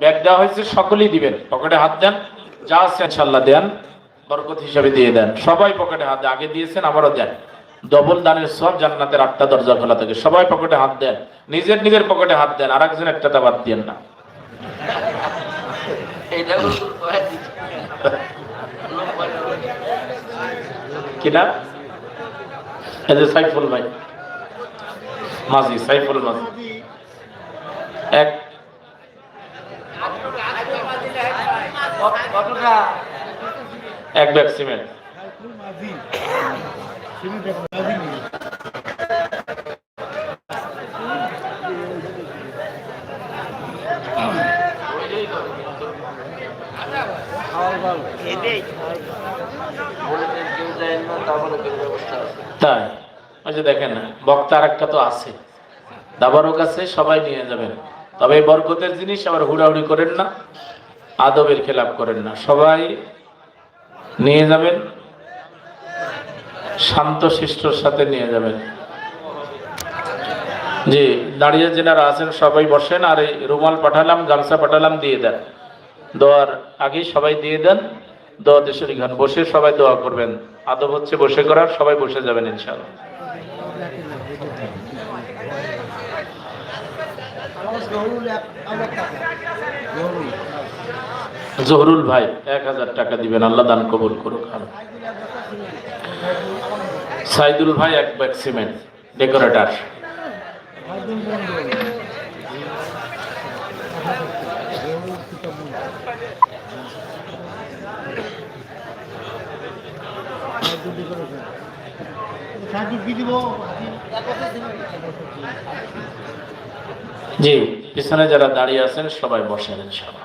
Bag দেওয়া হয়েছে সকলেই দিবেন। পকেটে হাত দেন যা আছে ইনশাল্লাহ দেন বরকত হিসাবে দিয়ে দেন। সবাই পকেটে হাত দেন। আগে দিয়েছেন আবারও দেন। ডবল দানের সব জান্নাতের আটটা দরজা খোলা থাকে। সবাই পকেটে হাত দেন। নিজের নিজের পকেটে হাত দেন আর একজন একটা বাদ দিয়েন না। কিনা সাইফুল ভাই। মাঝি সাইফুল মাঝি এক কত- কতটা এক ব্যাগ সিমেন্ট। তাই যে দেখেন বক্তা আর একটা তো আছে। দাবারও কাছে সবাই নিয়ে যাবেন। তবে বরকতের জিনিস আবার হুড়াহুড়ি করেন না। আদবের খেলাপ করেন না। সবাই নিয়ে যাবেন, শান্ত শিষ্টর সাথে নিয়ে যাবেন। জি, দাঁড়িয়ে যেনারা আছেন সবাই বসেন, আর এই রুমাল পাঠালাম, গামছা পাঠালাম, দিয়ে দেন। দোয়ার আগেই সবাই দিয়ে দেন, দোয়া দেশের গান বসে সবাই দোয়া করবেন। আদব হচ্ছে বসে করার, সবাই বসে যাবেন ইনশাআল্লাহ। জহরুল ভাই, এক হাজার টাকা দিবেন, আল্লাহ দান কবুল করুক। সাইদুল ভাই, এক ব্যাগ সিমেন্ট, ডেকোরেটার। জি, পিছনে যারা দাঁড়িয়ে আছেন, সবাই বসেন, ইনশাআল্লাহ।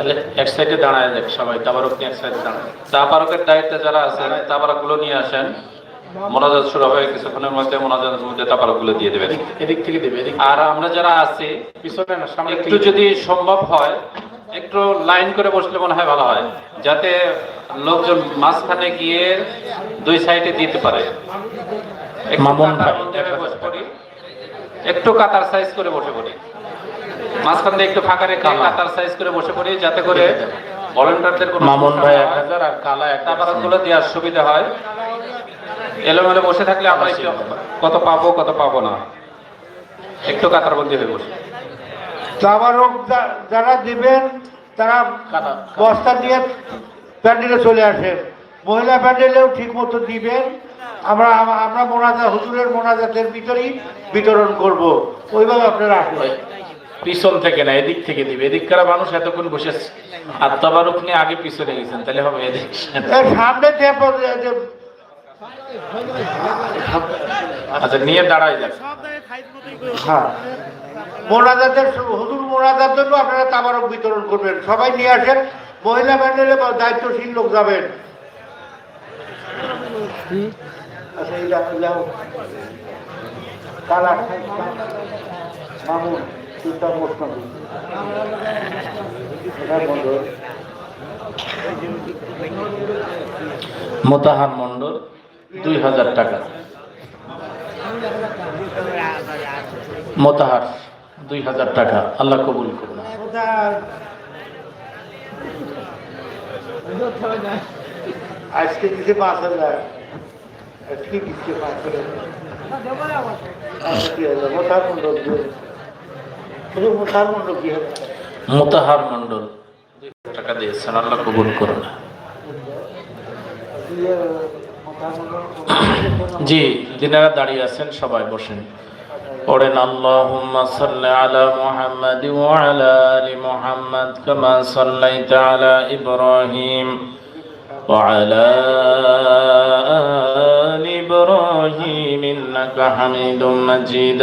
তাহলে এক সাইডে দাঁড়ায় সবাই তাবারক নিয়ে এক সাইডে দাঁড়ায়। তাবারকের দায়িত্বে যারা আছেন তাবারকগুলো নিয়ে আসেন। মোনাজাত শুরু হবে কিছুক্ষণের মধ্যে মোনাজাতের মধ্যে তাবারকগুলো দিয়ে দেবেন। এদিক থেকে দেবে আর আমরা যারা আছি পিছনে না সামনে একটু যদি সম্ভব হয় একটু লাইন করে বসলে মনে হয় ভালো হয় যাতে লোকজন মাঝখানে গিয়ে দুই সাইডে দিতে পারে। একটু কাতার সাইজ করে বসে পড়ি। মাঝখান দিয়ে একটু ফাঁকা রেখে কাতার সাইজ করে বসে পড়ি যাতে করে ভলেন্টারদের কোনো মামুন ভাই না এক হয়। হাজার আর কালা এক তারপরগুলো দেওয়ার সুবিধা হয়। এলোমেলো বসে থাকলে আমরা একটু কত পাবো কত পাবো না। একটু কাতারবন্দি হয়ে বসে। তাবারক যা- যারা দিবেন তারা বস্তা দিয়ে প্যান্ডেলে চলে আসেন। মহিলা প্যান্ডেলেও ঠিক মতো দিবেন। আমরা আমরা মোনাজা হুজুরের মোনাজাতের ভিতরেই বিতরণ করব। ওইভাবে আপনারা আসবেন। পিছন থেকে না এদিক থেকে দিবে। এদিককার মানুষ এতক্ষণ বসেছে আর তাবারুক নিয়ে আগে পিছনে গেছেন তাহলে হবে এদিক। সামনে যে- আচ্ছা নিয়ে দাঁড়াই যাক হ্যাঁ। মোনাজাতের হুজুর মোনাজাতের জন্য আপনারা তাবারক বিতরণ করবেন। সবাই নিয়ে আসেন মহিলা প্যান্ডেলে দায়িত্বশীল লোক যাবেন। আচ্ছা। কালা মামুন। মোতাহার মন্ডল দুই হাজার টাকা। মোতাহার দুই হাজার টাকা। আল্লাহ কবুল করুন। আজকে দিতে পাঁচ হাজার। আজকে দিতে পাঁচ হাজার। আচ্ছা, মোথার মন্ডল মোথার মন্ডল কি মোতাহার টাকা দিয়েছেন, আল্লাহ কবুল করুন। জি, যিনারা দাঁড়িয়ে আছেন, সবাই বসেন। পড়েন, আল্লাহুম্মা সাল্লি আলা মুহাম্মাদ ওয়া আলা আলি মুহাম্মাদ কামা সাল্লাইতা আলা ইব্রাহিম ওয়া আলা আলি ইব্রাহিম ইন্নাকা হামিদুম মাজিদ।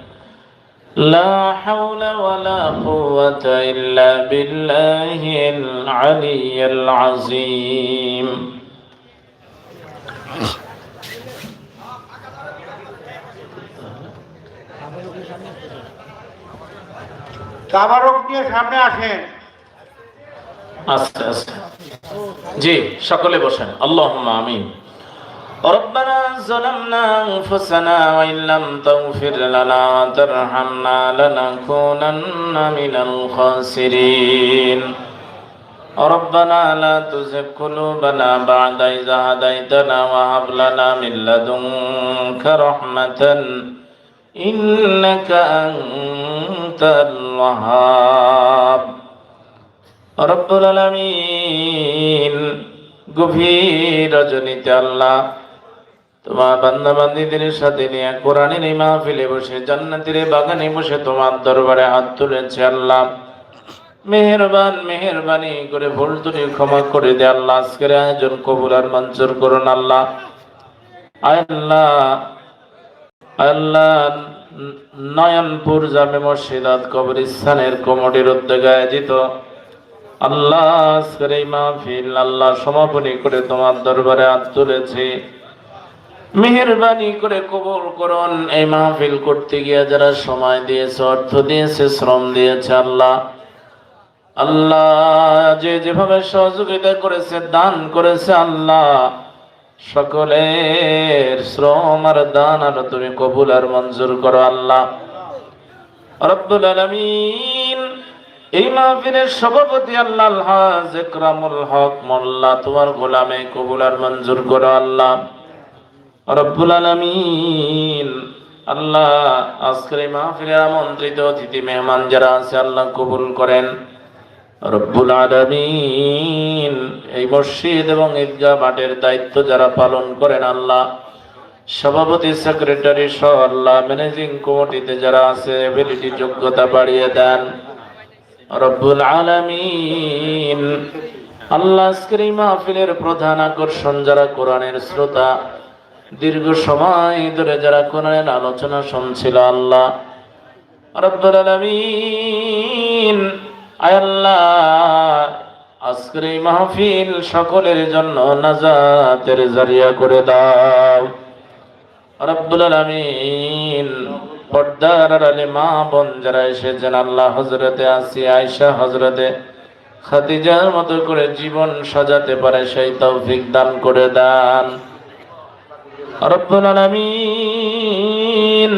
لا حول ولا قوة إلا بالله العلي العظيم তাবারক সামনে আসেন। আচ্ছা আচ্ছা। জি সকলে বসেন। আল্লাহ আমিন। ربنا ظلمنا أنفسنا وإن لم تغفر لنا وترحمنا لنكونن من الخاسرين ربنا لا تزغ قلوبنا بعد إذ هديتنا وهب لنا من لدنك رحمة إنك أنت الوهاب রব্বুল আলামিন গভীর রজনীতে আল্লাহ তোমার বান্দা বান্দিদের সাথে নিয়ে কোরআনের এই মাহফিলে বসে, জান্নাতের বাগানে বসে তোমার দরবারে হাত তুলেছে আল্লাহ। মেহেরবান, মেহেরবানি করে ভুল ত্রুটি ক্ষমা করে দে আল্লাহ। আজকের আয়োজন কবুল আর মঞ্জুর করুন আল্লাহ। আল্লাহ আল্লাহ নয়নপুর জামে মসজিদাত কবরস্থানের কমিটির উদ্যোগে আয়োজিত। আল্লাহ, আজকের এই মাহফিল আল্লাহ সমাপনী করে তোমার দরবারে হাত তুলেছি। মেহরবানি করে কবুল করুন। এই মাহফিল করতে গিয়ে যারা সময় দিয়েছে, অর্থ দিয়েছে, শ্রম দিয়েছে, আল্লাহ। আল্লাহ যে যেভাবে সহযোগিতা করেছে, দান করেছে, আল্লাহ। সকলের শ্রম আর দান আর তুমি কবুল আর মঞ্জুর করো, আল্লাহ। রব্বুল আলামিন, এই মাহফিলের সভাপতি আল্লাহ হক মোল্লা, তোমার গোলামে কবুল আর মঞ্জুর করো, আল্লাহ। রব্বুল আলামিন। আল্লাহ, আজকের এই মাহফিলের আমন্ত্রিত অতিথি মেহমান যারা আছে, আল্লাহ কবুল করেন। রব্বুল আলামিন, এই মসজিদ এবং ঈদগাহ মাঠের দায়িত্ব যারা পালন করেন, আল্লাহ। সভাপতি, সেক্রেটারি সহ আল্লাহ, ম্যানেজিং কমিটিতে যারা আছে এবিলিটি যোগ্যতা বাড়িয়ে দেন। রব্বুল আলামিন, আল্লাহ, আজকের এই মাহফিলের প্রধান আকর্ষণ যারা কোরআনের শ্রোতা দীর্ঘ সময় ধরে যারা কোরআনের আলোচনা শুনছিল আল্লাহ। রব্বুল আলামিন, আয় আল্লাহ, আজকের মাহফিল সকলের জন্য নাজাতের জারিয়া করে দাও। রব্বুল আলামিন, পর্দার আলে মা বোন যারা এসেছেন আল্লাহ হজরতে আসি আয়সা হজরতে খাদিজার মতো করে জীবন সাজাতে পারে, সেই তৌফিক দান করে দান। রব্বুল আলামিন।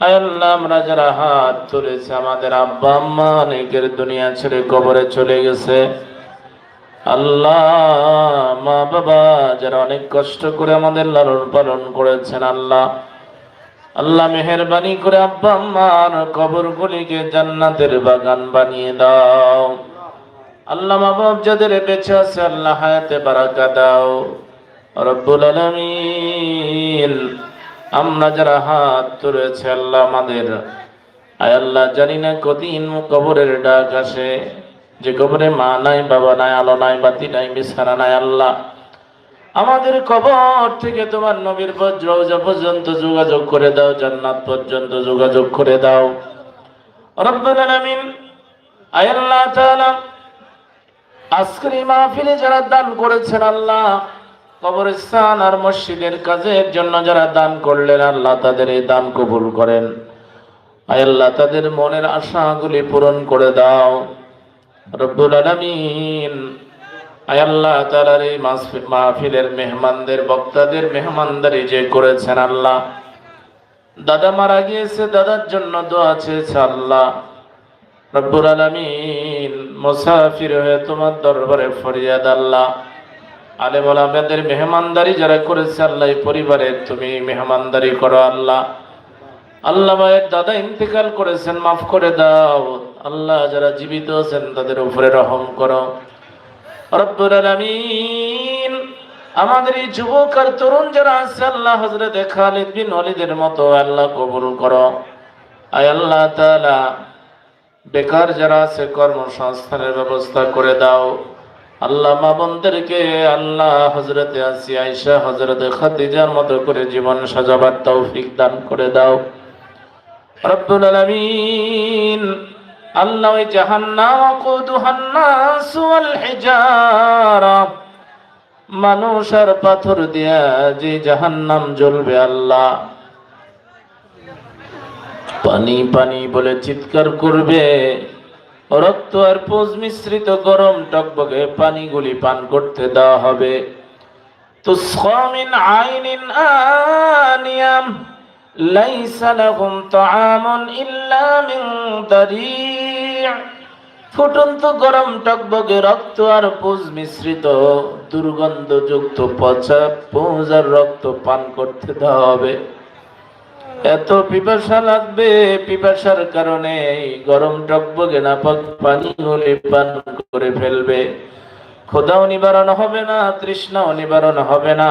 আল্লাহ, আমরা যারা হাত তুলেছে, আমাদের আব্বা আম্মা অনেকের দুনিয়া ছেড়ে কবরে চলে গেছে। আল্লাহ, মা বাবা যারা অনেক কষ্ট করে আমাদের লালন পালন করেছেন, আল্লাহ। আল্লাহ মেহরবানি করে আব্বা আম্মার কবরগুলিকে জান্নাতের বাগান বানিয়ে দাও। আল্লাহ মা বাপ যাদের বেঁচে আছে, আল্লাহ হায়াতে বারাকা দাও। রব্বুল আলামিন। আমরা যারা হাত তুলেছে, আল্লাহ আমাদের, আয় আল্লাহ জানি না কদিন কবরের ডাক আসে। যে কবরে মা নাই, বাবা নাই, আলো নাই, বাতি নাই, বিছানা নাই, আল্লাহ। আমাদের কবর থেকে তোমার নবীর বজ্রজা পর্যন্ত যোগাযোগ করে দাও, জান্নাত পর্যন্ত যোগাযোগ করে দাও। রব্বুল আলামিন, আয় আল্লাহ তাআলা, আজকের মাহফিলে যারা দান করেছেন, আল্লাহ কবরস্থান আর মসজিদের কাজের জন্য যারা দান করলেন, আল্লাহ তাদের এই দান কবুল করেন। আল্লাহ, তাদের মনের আশাগুলি পূরণ করে দাও। রব্বুল আলামিন আল্লাহ তাআলার এই মাহফিলের মেহমানদের, বক্তাদের মেহমানদারি যে করেছেন আল্লাহ। দাদা মারা গিয়েছে, দাদার জন্য দোয়া চেয়েছে আল্লাহ। রব্বুল আলামিন, মুসাফির হয়ে তোমার দরবারে ফরিয়াদ আল্লাহ। আলেম আলামেদের মেহমানদারি যারা করেছে আল্লাহ পরিবারে তুমি মেহমানদারি করো আল্লাহ। আল্লাহ ভাইয়ের দাদা ইন্তেকাল করেছেন, মাফ করে দাও। আল্লাহ যারা জীবিত আছেন, তাদের উপরে রহম করো। আমাদের এই যুবক আর তরুণ যারা আছে, আল্লাহ হযরত খালিদ বিন ওয়ালিদের মতো আল্লাহ কবুল করো। আয় আল্লাহ তাআলা, বেকার যারা আছে, কর্মসংস্থানের ব্যবস্থা করে দাও। আল্লাহ মা বোনদেরকে আল্লাহ হজরতে আসি আইসা হজরতে খাদিজার মতো করে জীবন সাজাবার তৌফিক দান করে দাও। রব্বুল আলামিন আল্লাহ ওই জাহান্নাম ওয়াকুদুহান নাস ওয়াল হিজারা মানুষ আর পাথর দিয়া যে জাহান্নাম জ্বলবে আল্লাহ। পানি পানি বলে চিৎকার করবে। রক্ত আর পোজ মিশ্রিত গরম টকবকে পানিগুলি পান করতে দেওয়া হবে। তুসকা মিন আইনিন আনিয়াম লাহুম তাআমুন ইল্লা মিন দারি' ফুটন্ত গরম টকবকে রক্ত আর পুজ মিশ্রিত দুর্গন্ধযুক্ত পচা পুজ রক্ত পান করতে দেওয়া হবে। এত পিপাসা লাগবে, পিপাসার কারণে গরম টকবকে নাপাক পানি হলে পান করে ফেলবে। খোদাও নিবারণ হবে না, তৃষ্ণাও নিবারণ হবে না।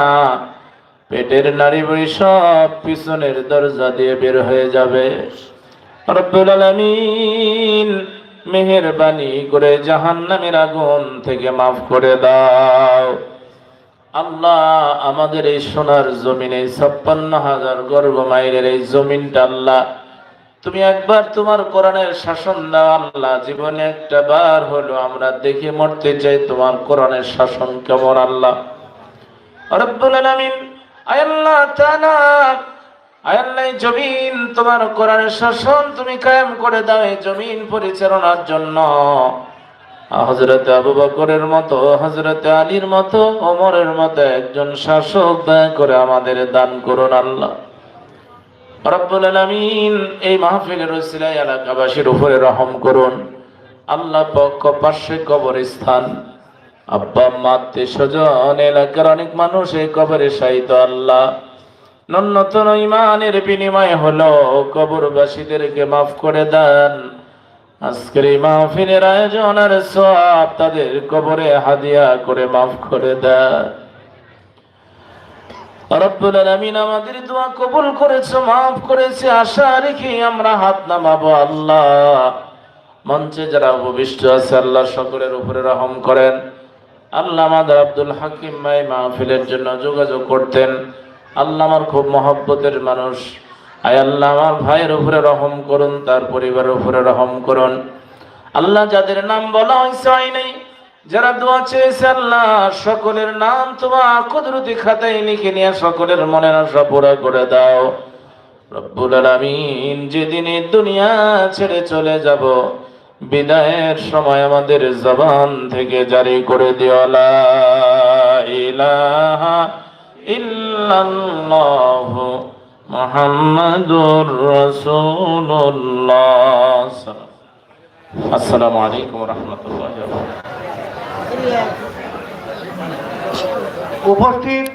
পেটের নারী বড়ি সব পিছনের দরজা দিয়ে বের হয়ে যাবে। রব্বুল আলামিন মেহেরবানি করে জাহান্নামের আগুন থেকে মাফ করে দাও। আল্লাহ আমাদের এই সোনার জমিনে ছাপ্পান্ন হাজার গর্ব মাইলের এই জমিনটা আল্লাহ। তুমি একবার তোমার কোরআনের শাসন দাও আল্লাহ, জীবনে একটা বার হলো আমরা দেখে মরতে চাই তোমার কোরআনের শাসন কেমন আল্লাহ। জমিন, তোমার কোরআনের শাসন তুমি কায়েম করে দাও এই জমিন পরিচালনার জন্য। হজরত আবু বকরের মতো হজরত আলীর মতো, ওমরের মতো একজন শাসক দয়া করে আমাদের দান করুন আল্লাহ। রব্বুল আলামিন এই মাহফিলের ওসিলায় এলাকাবাসীর উপরে রহম করুন। আল্লাহ পক্ষ পার্শ্বে কবরস্থান। আব্বা আম্মা আত্মীয় স্বজন এলাকার অনেক মানুষ এই কবরে শায়িত আল্লাহ। ন্যূনতম ইমানের বিনিময় হলো কবরবাসীদেরকে মাফ করে দেন। আজকের এই মাহফিলের আয়োজন আর সব তাদের কবরে হাদিয়া করে মাফ করে আলামিন আমাদের দোয়া কবুল করেছে, মাফ করেছে, আশা রেখে আমরা হাত নামাবো আল্লাহ। মঞ্চে যারা উপবিষ্ট আছে, আল্লাহ সকলের উপরে রহম করেন। আল্লাহ আমাদের আব্দুল হাকিম ভাই মাহফিলের জন্য যোগাযোগ করতেন। আল্লাহ আমার খুব মহব্বতের মানুষ। আয় আল্লাহ, আমার ভাইয়ের উপরে রহম করুন, তার পরিবারের উপরে রহম করুন। আল্লাহ যাদের নাম বলা হয়েছে হয় নাই। যারা দোয়া চেয়েছে, আল্লাহ সকলের নাম তোমার কুদরতি খাতায় লিখে নিয়ে সকলের মনের আশা পুরা করে দাও। রব্বুল আলামিন, যেদিন দুনিয়া ছেড়ে চলে যাব, বিদায়ের সময় আমাদের জবান থেকে জারি করে দিও, লা ইলাহা ইল্লাল্লাহু মুহাম্মাদুর রাসূলুল্লাহ। আসসালামু আলাইকুম রাহমাতুল্লাহি উপস্থিত